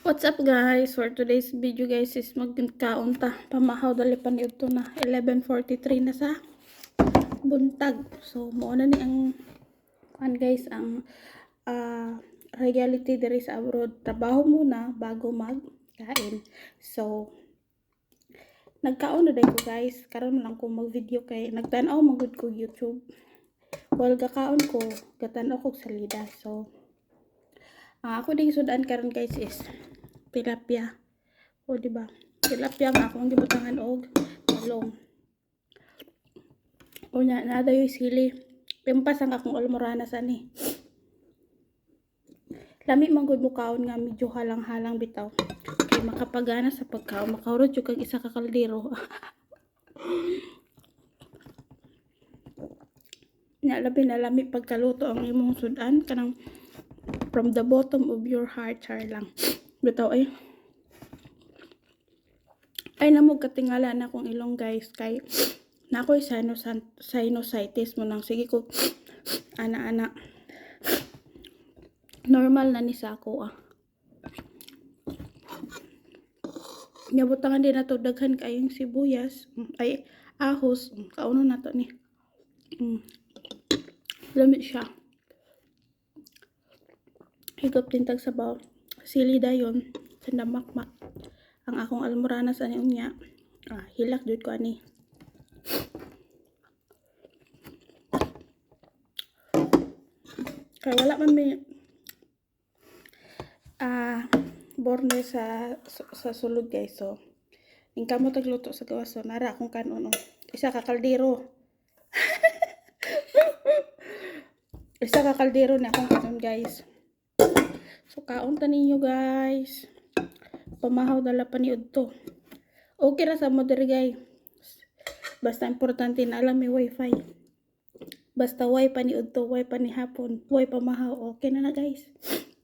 What's up guys? For today's video guys is magkaon ta. Pamahaw dali pa ni ito na 11.43 na sa buntag. So mo na ni ang kan guys ang ah, reality diri sa abroad. Trabaho muna bago magkain. So nagkaon na ko guys. Karon lang ko mag-video kay nagtan-aw magud ko YouTube. While gakaon ko, gatan-aw ko salida. So Ah, ako din sudan karon guys is tilapia. O di ba? Tilapia nga akong gibutangan og talong. O nya nada yung sili. Pimpas ang akong almoranas ani. Lami man gud mukaon nga medyo halang-halang bitaw. Kay makapagana sa pagkaon, makahurot yung kag isa ka kaldero. nya labi na lami pagkaluto ang imong sudan kanang from the bottom of your heart char lang bitaw ay. Ay namog katingala na akong ilong guys. Kay na ako'y sinus sinusitis mo nang sige ko. Ana-ana normal na ni sa ako ah. Nabutangan din na to daghan kayong sibuyas. Ay ahos. Kauno na to ni. Mm. lamit siya. Higop din tag sabaw sili dayon sandamakmak ang akong almoranas ani unya ah, hilak jud ko ani. Kay wala man may ah borne sa sa sulod guys so ing kamo tagluto sa gawas so nara akong kanon oh. isa ka kaldero. Isa ka kaldero na akong kanon guys So, kaunta ninyo guys. Pamahaw dala pa ni Udto. Okay ra sa mo diri guys. Basta importante na alam may wifi. Basta wifi ni Udto, wifi ni hapon, wifi pamahaw. Okay na na guys.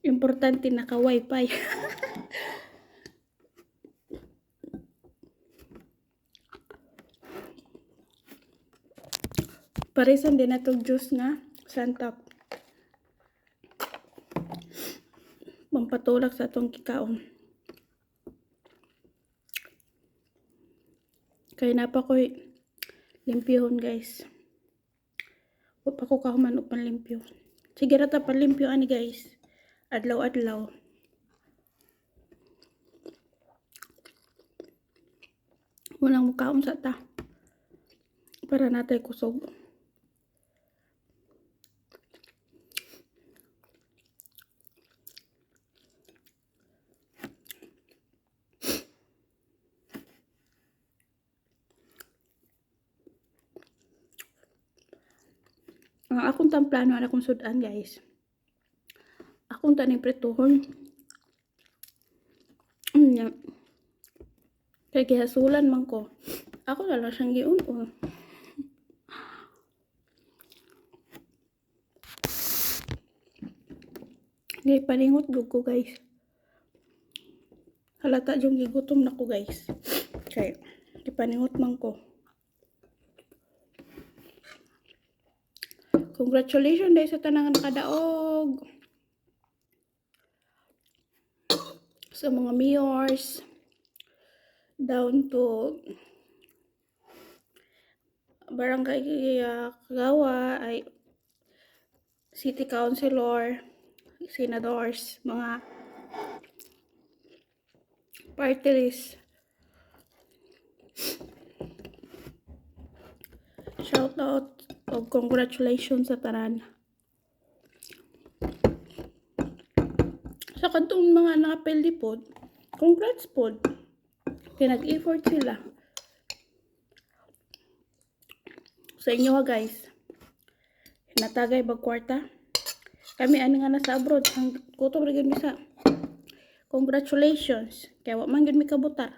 Importante naka wifi. Parisan din na juice nga santap. Mampatulak sa atong kikaon. Kaya napa ko'y limpyahon guys. Huwag pa ko kahuman upan limpyo. Sige rata pa limpyo ani guys. Adlaw-adlaw. Walang mukaon sa ta. Para natay kusog. Ang tamplano na akong sudan guys. Akong taning pretuhon. Mm, yeah. Kaya gihasulan man ko. Ako na lang siyang giun Ngay paningot gug ko guys. Halata yung gigutom na ko guys. Kaya, ipaningot man ko. Congratulations dahil sa tanang nakadaog. Sa mga mayors. Down to barangay uh, Kagawa ay city councilor, senadors, mga party list. Shout out o congratulations sa tanan. Sa kantong mga nakapildi pod, congrats pod. Pinag-effort sila. Sa inyo ha guys. Natagay bag kwarta. Kami ano nga nasa abroad. Ang kuto rin sa. Congratulations. Kaya wa man gid mi kabutar.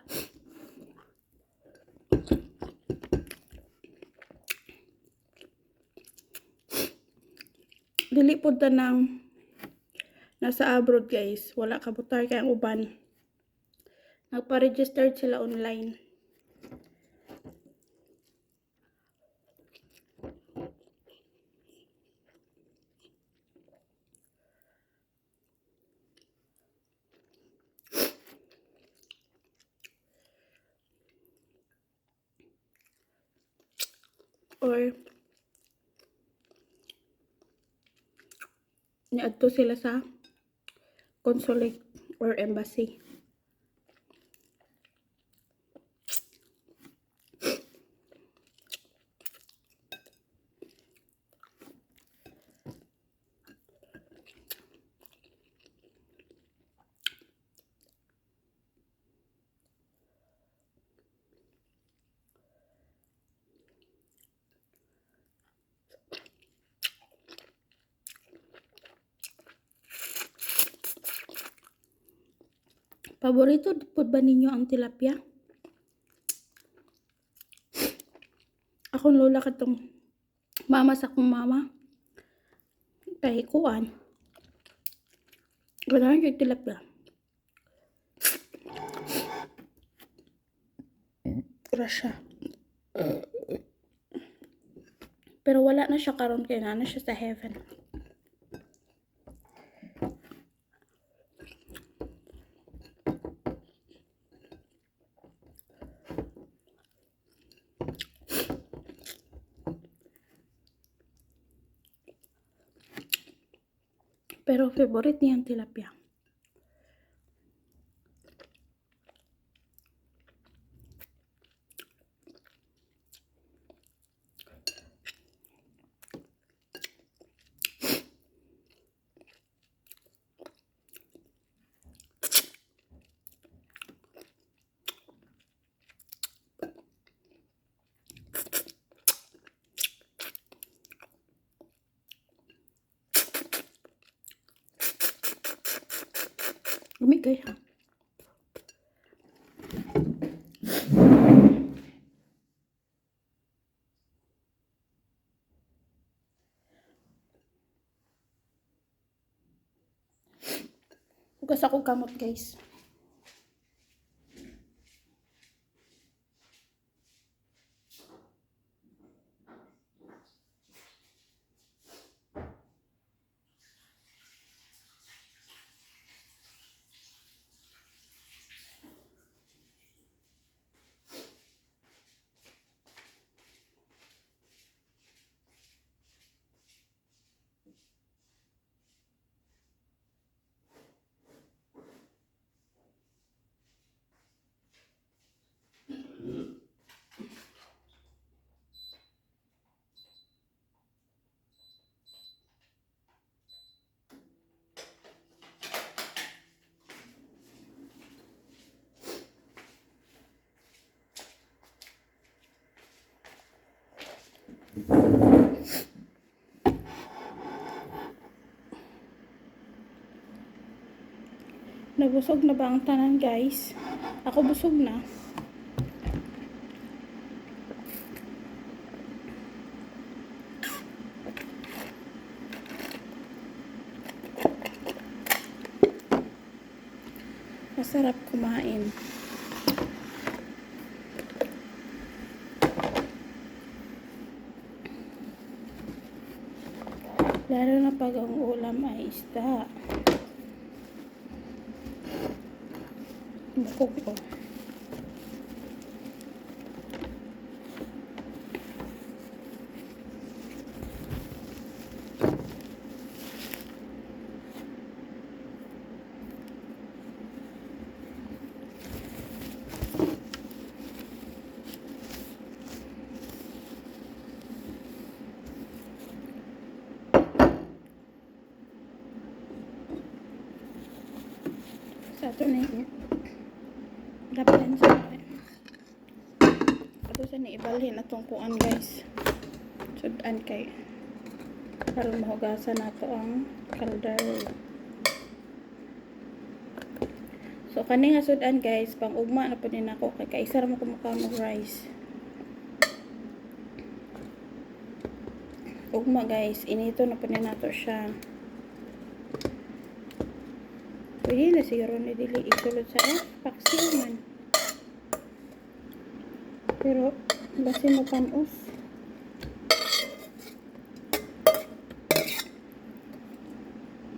dili pud ta nang nasa abroad guys. Wala kabutar kay ang uban. Nagpa-register sila online. Or niadto sila sa consulate or embassy. Paborito po ba ninyo ang tilapia? Akong lola katong mama sa akong mama. Kay kuan. Wala yung tilapia. Grasya. Pero wala na siya karon kaya na siya sa heaven. Pero favorite niya ang tilapia. Lumigay ha. Hugas ako kamot guys. Nabusog na ba ang tanan guys? Ako busog na. Masarap kumain. Lalo na pag ang ulam ay isda. Bukog ko. Sa ito na yun. Dapat sa akin. Ako sa ni ibalhin atong kuan guys. Sudan kay para mahugasan nato ang kaldero. So kani nga sudan guys, pang ugma na pud nako kay kaisa ra mo rice. Ugma guys, inito na pud nato siya. Pwede na siguro ni dili isulod sa F, paksiw man. Pero, basi mo panos.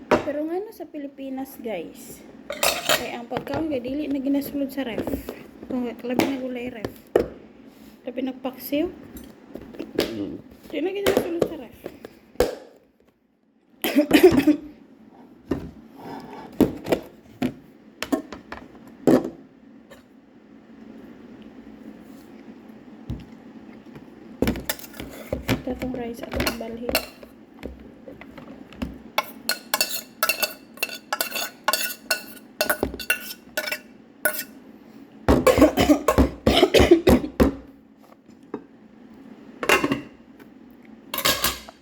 Pero nga na sa Pilipinas, guys, kaya ang pagkaon kay dili na ginasulod sa ref. Kung labi na gulay ref. Labi nagpaksiw. Di na kita sulod sa ref. Ito itong rice at ang balhit.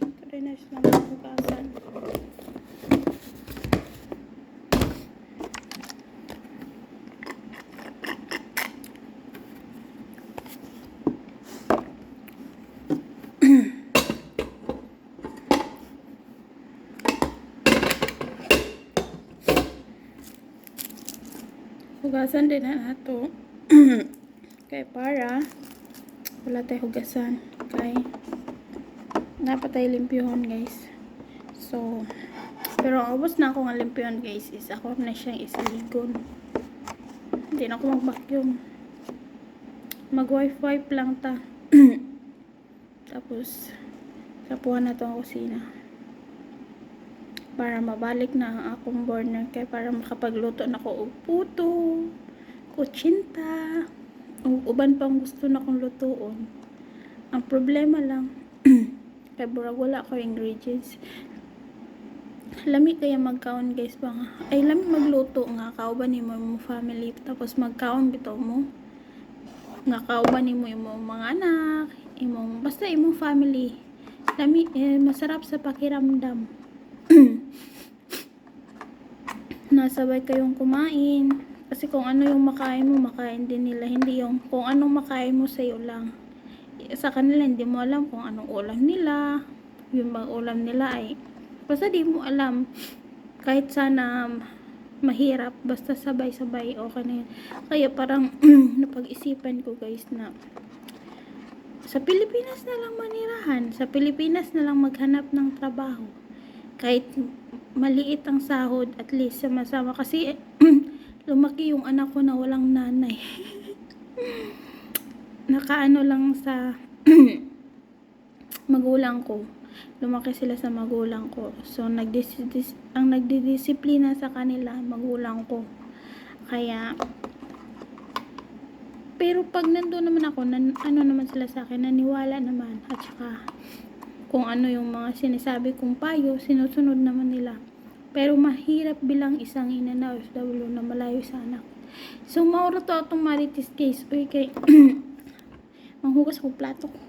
Ito rin na siya ng hugasan. Din na nato. kay para wala tayo hugasan. Kay napatay limpyuhon guys. So, pero ubos na ako ng limpyuhon guys is ako na siyang isiligon. Hindi na ako mag-vacuum. Mag-wifi lang ta. Tapos, sapuhan na to ang kusina. Para mabalik na ang akong burner kay para makapagluto na ko og puto, kutsinta, ug uban pang gusto na kong lutuon. Ang problema lang, kay burag wala ko ingredients. Lami kaya magkaon guys ba nga? Ay lami magluto nga kauban ni mo family tapos magkaon bitaw mo. Nga kauban ni mo imong mga anak, imong basta imong family. Lami eh, masarap sa pakiramdam. Nasabay kayong kumain. Kasi kung ano yung makain mo, makain din nila. Hindi yung kung anong makain mo sa'yo lang. Sa kanila, hindi mo alam kung anong ulam nila. Yung bang ulam nila ay basta di mo alam. Kahit sana mahirap, basta sabay-sabay, okay na yun. Kaya parang napag-isipan ko guys na sa Pilipinas na lang manirahan. Sa Pilipinas na lang maghanap ng trabaho. Kahit maliit ang sahod, at least sama-sama. Kasi lumaki yung anak ko na walang nanay. Nakaano lang sa magulang ko. Lumaki sila sa magulang ko. So, nagdis ang nagdidisiplina sa kanila, magulang ko. Kaya, pero pag nandun naman ako, nan, ano naman sila sa akin, naniwala naman. At saka, kung ano yung mga sinasabi kong payo, sinusunod naman nila. Pero mahirap bilang isang ina na OFW na malayo sa anak. So, mauro to itong maritis case. Uy, kay... Manghugas ko plato ko.